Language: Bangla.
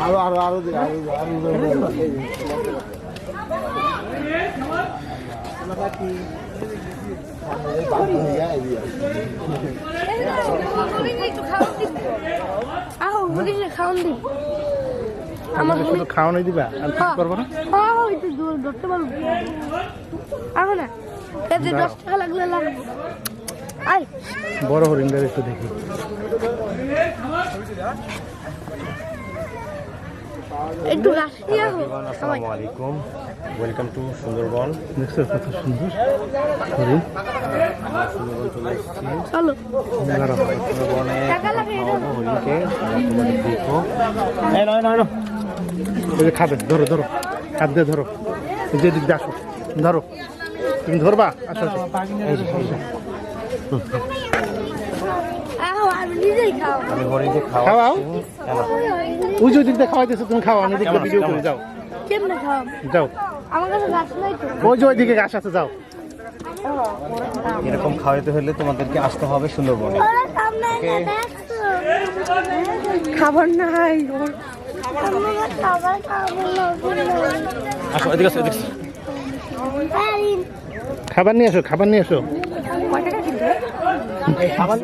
আরও আরও আরও আরও আরও খাওয়ান দিন আমার আমাকে শুধু খাওয়ানোই দিবা? আর কিছু করব না? হ্যাঁ ওই তো দূর ধরতে পারব। আহ না। এতে দশ টাকা লাগলে লাগবে আই বড় হরিণদের একটু দেখি। একটু আসসালামু আলাইকুম ওয়েলকাম টু সুন্দরবন। দেখছ কত সুন্দর? দেখো এই নয় নয় নয় খাবে ধরো ধরো। হাত দিয়ে ধরো। যে দিক দিয়ে ধরো। তুমি ধরবা? আচ্ছা আচ্ছা। খাওয়াও? দিক দিয়ে খাওয়াইতেছো তুমি খাওয়া আমি দিক ভিডিও করে যাও। যাও। আমার কাছে ঘাস নাই তো। ওই যে গাছ আছে যাও। এরকম খাওয়াইতে হলে তোমাদেরকে আসতে হবে সুন্দরবনে। খাবার নাই। খাবার খাব আসো আসো। আসো। খাবার নিয়ে এসো খাবার